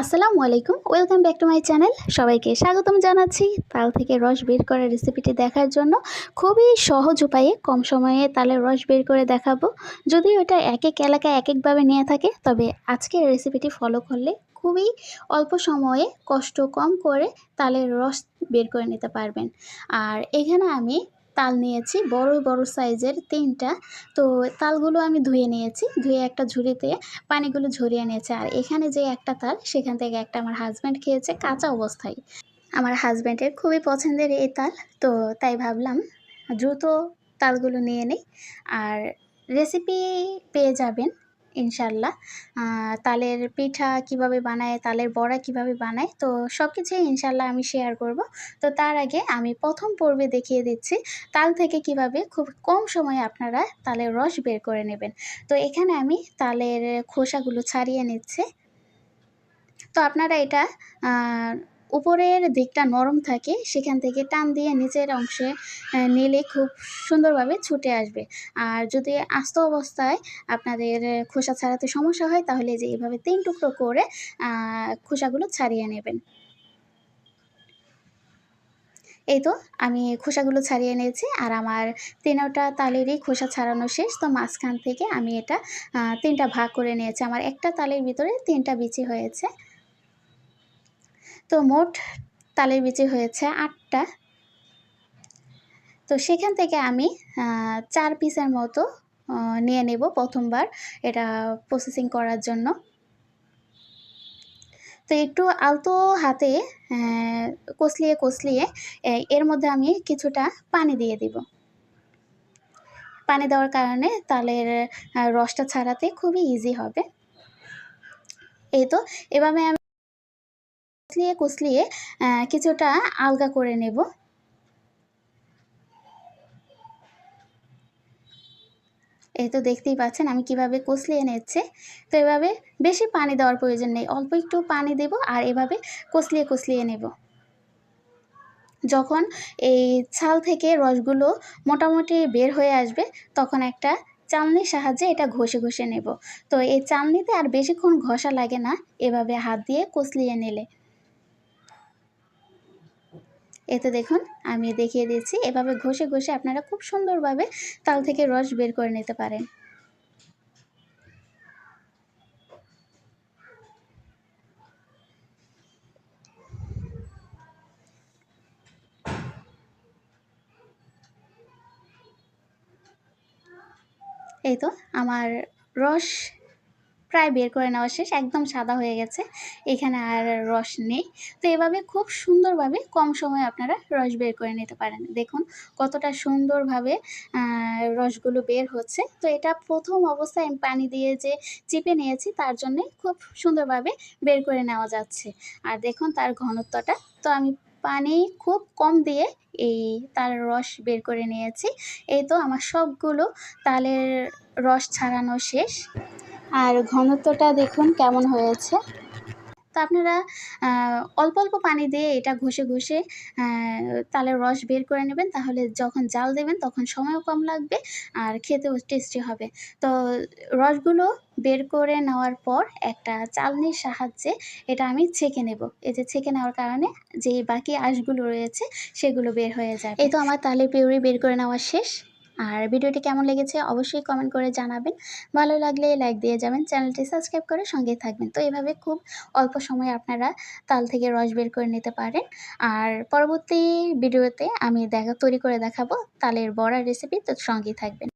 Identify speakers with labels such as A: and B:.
A: আসসালামু আলাইকুম। Welcome back to my channel সবাইকে স্বাগতম জানাচ্ছি। তাল থেকে রস বের করার রেসিপিটি দেখার জন্য খুবই সহজ উপায়ে কম সময়ে তালের রস বের করে দেখাবো। যদিও এটা এক এক এলাকায় এক একভাবে নিয়ে থাকে, তবে আজকের রেসিপিটি ফলো করলে খুবই অল্প সময়ে কষ্ট কম করে তালের রস বের করে নিতে পারবেন। আর এখানে আমি তাল নিয়েছি, বড় বড় সাইজের তিনটা। তো তালগুলো আমি ধুয়ে নিয়েছি, ধুয়ে একটা ঝুড়িতে পানিগুলো ঝরিয়ে নিয়েছে। আর এখানে যে একটা তাল, সেখান থেকে একটা আমার হাজব্যান্ড খেয়েছে কাঁচা অবস্থায়। আমার হাজব্যান্ডের খুবই পছন্দের এই তাল, তো তাই ভাবলাম দ্রুত তালগুলো নিয়ে নিই। আর রেসিপি পেয়ে যাবেন। ইনশাল্লাহ। তালের পিঠা কীভাবে বানায়, তালের বড়া কীভাবে বানায়, তো সব কিছুই ইনশাল্লাহ আমি শেয়ার করব। তো তার আগে আমি প্রথম পর্বে দেখিয়ে দিচ্ছি তাল থেকে কীভাবে খুব কম সময়ে আপনারা তালের রস বের করে নেবেন। তো এখানে আমি তালের খোসাগুলো ছাড়িয়ে নিচ্ছি। তো আপনারা এটা উপরের দিকটা নরম থাকে, সেখান থেকে টান দিয়ে নিচের অংশে নিলে খুব সুন্দরভাবে ছুটে আসবে। আর যদি আস্ত অবস্থায় আপনাদের খোসা ছাড়াতে সমস্যা হয়, তাহলে যে এইভাবে তিন টুকরো করে খোসাগুলো ছাড়িয়ে নেবেন। এই তো আমি খোসাগুলো ছাড়িয়ে নিয়েছি, আর আমার তিনোটা তালেরই খোসা ছাড়ানো শেষ। তো মাঝখান থেকে আমি এটা তিনটা ভাগ করে নিয়েছি। আমার একটা তালের ভিতরে তিনটা বিচি হয়েছে। তো মোট তালের বিচি হয়েছে আটটা। তো সেখান থেকে আমি চার পিসের মতো নিয়ে নেব প্রথমবার এটা প্রসেসিং করার জন্য। তো একটু আলতো হাতে কষলিয়ে কষলিয়ে এর মধ্যে আমি কিছুটা পানি দিয়ে দিব। পানি দেওয়ার কারণে তালের রসটা ছাড়াতে খুবই ইজি হবে। এই তো, এভাবে আমি কষলিয়ে আহ, কিছুটা আলগা করে নেব। এই তো দেখতেই পাচ্ছেন আমি কীভাবে কষলিয়ে নিচ্ছে। তো এভাবে বেশি পানি দেওয়ার প্রয়োজন নেই অল্প একটু পানি দেব আর এভাবে কষলিয়ে কষলিয়ে নেব। যখন এই ছাল থেকে রসগুলো মোটামুটি বের হয়ে আসবে তখন একটা চালনির সাহায্যে এটা ঘষে ঘষে নেব। তো এই চালনিতে আর বেশিক্ষণ ঘষা লাগে না এভাবে হাত দিয়ে কষলিয়ে নিলে। এতে দেখুন, আমি দেখিয়ে দিচ্ছি। এভাবে ঘষে ঘষে আপনারা খুব সুন্দরভাবে তাল থেকে রস বের করে নিতে পারেন। এই তো, আমার রস প্রায় বের করে নেওয়া শেষ, একদম সাদা হয়ে গেছে। এখানে আর রস নেই। তো এভাবে খুব সুন্দরভাবে কম সময়ে আপনারা রস বের করে নিতে পারেন। দেখুন কতটা সুন্দরভাবে রসগুলো বের হচ্ছে। তো এটা প্রথম অবস্থায় আমি পানি দিয়ে যে চিপে নিয়েছি, তার জন্যে খুব সুন্দরভাবে বের করে নেওয়া যাচ্ছে। আর দেখুন তার ঘনত্বটা। তো আমি পানি খুব কম দিয়ে এই তার রস বের করে নিয়েছি। এই তো আমার সবগুলো তালের রস ছাড়ানো শেষ। আর ঘনত্বটা দেখুন কেমন হয়েছে। তো আপনারা অল্প অল্প পানি দিয়ে এটা ঘষে ঘষে তালের রস বের করে নেবেন। তাহলে যখন জাল দেবেন তখন সময়ও কম লাগবে আর খেতেও টেস্টি হবে। তো রসগুলো বের করে নেওয়ার পর একটা চালনির সাহায্যে এটা আমি ছেঁকে নেব। এই যে ছেঁকে নেওয়ার কারণে যে বাকি আঁশগুলো রয়েছে সেগুলো বের হয়ে যাবে। এই তো আমার তালের পিউরি বের করে নেওয়া শেষ। আর ভিডিওটি কেমন লেগেছে অবশ্যই কমেন্ট করে জানাবেন। ভালো লাগলে লাইক দিয়ে যাবেন, চ্যানেলটি সাবস্ক্রাইব করে সঙ্গে থাকবেন। তো এভাবে খুব অল্প সময়ে আপনারা তাল থেকে রস বের করে নিতে পারেন। আর পরবর্তী ভিডিওতে আমি দেখা, তৈরি করে দেখাবো তালের বড়া রেসিপি তো সঙ্গেই থাকবেন।